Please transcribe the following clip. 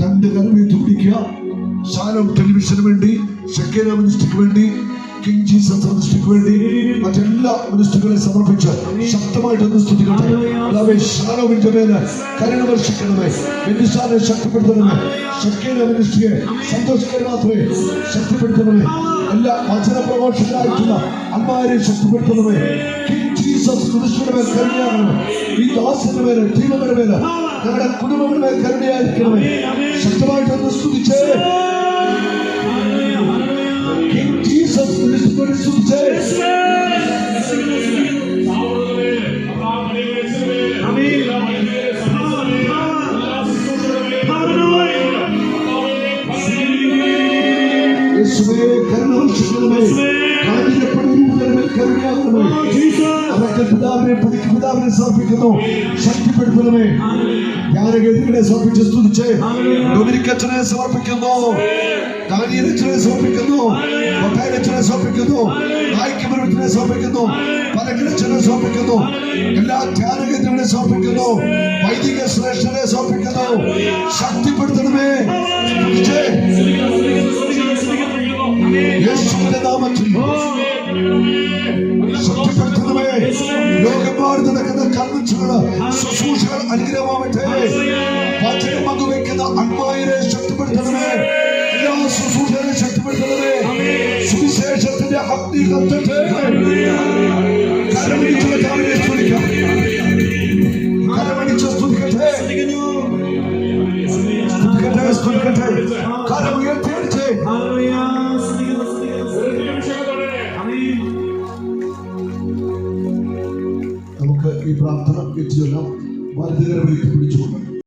രണ്ട് കരമേറ്റ് പിടിക്കുക ശാലോം ടെലിവിഷന് വേണ്ടി ഷക്കേന മിനിസ്റ്റർക്ക് വേണ്ടി കിങ് ജീസസ് വേണ്ടി മറ്റെല്ലാ മിനിസ്റ്ററുകളെ സമർപ്പിച്ച് ശക്തമായിട്ടൊന്ന് സ്തുതിക്കട്ടെ. മേൽ കരുണ വർഷിക്കണമേ. ശക്തിപ്പെടുത്തണമേ. ഷക്കേന മിനിസ്ട്രിയെ സന്തോഷകരമാത്രേ ശക്തിപ്പെടുത്തണമേ. എല്ലാ വചന ശക്തിപ്പെടുത്തണമേ. കിങ് ജീസസ് ക്രിസ്തുവിന്റെ മേൽ കരുണയാകണമേ. ഈ ദാസന്റെ മേലെ ടീമിന്റെ മേലെ ഞങ്ങളുടെ കുടുംബങ്ങളുടെ മേൽ കരുണയായിരിക്കണമേ. ശക്തമായിട്ടൊന്ന് സ്തുതിച്ചേ ജീസസ് ക്രിസ്തുവിനെ സ്തുതിച്ചേ യേശുവേ കരുണ വർഷിക്കണമേ കാഞ്ഞിരപ്പള്ളിയുടെ മേൽ കരുണയാകണമേ അവർക്ക് പിതാവിനെ പിടിക്ക് പിതാവിനെ സമർപ്പിക്കുന്നു. ശക്തിപ്പെടുത്തണമേ. ജ്ഞാനഗതികളെ സമർപ്പിച്ച് സ്തുതിച്ച്. ഡൊമിനിക്കച്ചനെ സമർപ്പിക്കുന്നു. ദാനിയലച്ചനെ സമർപ്പിക്കുന്നു. കൊട്ടാരച്ചനെ സമർപ്പിക്കുന്നു. നായിക്കുമരത്തിനെ സമർപ്പിക്കുന്നു. പലകിടച്ചനെ സമർപ്പിക്കുന്നു. എല്ലാ ധ്യാനകേന്ദ്രങ്ങളെ സമർപ്പിക്കുന്നു. വൈദിക ശ്രേഷ്ഠനെ സമർപ്പിക്കുന്നു. ശക്തിപ്പെടുത്തണമേ. യേശുവിന്റെ നാമത്തിൽ. ലോകമാറി നടക്കുന്ന കൺവെൻഷനുകൾ ശുശ്രൂഷകൾ അനുഗ്രഹമാവട്ടെ. വചനം പങ്കുവെക്കുന്ന അന്മായരെ ശക്തിപ്പെടുത്തണമേ. എല്ലാ ശുശ്രൂഷകളെ ശക്തിപ്പെടുത്തണമേ. സുവിശേഷത്തിന്റെ അഗ്നി കത്തട്ടെ. സ്തുതിക്കാം. സ്തുതിക്കട്ടെ. സ്തുതിക്കട്ടെ സ്തുതിക്കട്ടെ. കരമുയർത്തിയടിച്ചേ ഹല്ലേലൂയ, ഈ പ്രാർത്ഥന വളരെ വലതുകരം പിടിച്ചുകൊണ്ട്.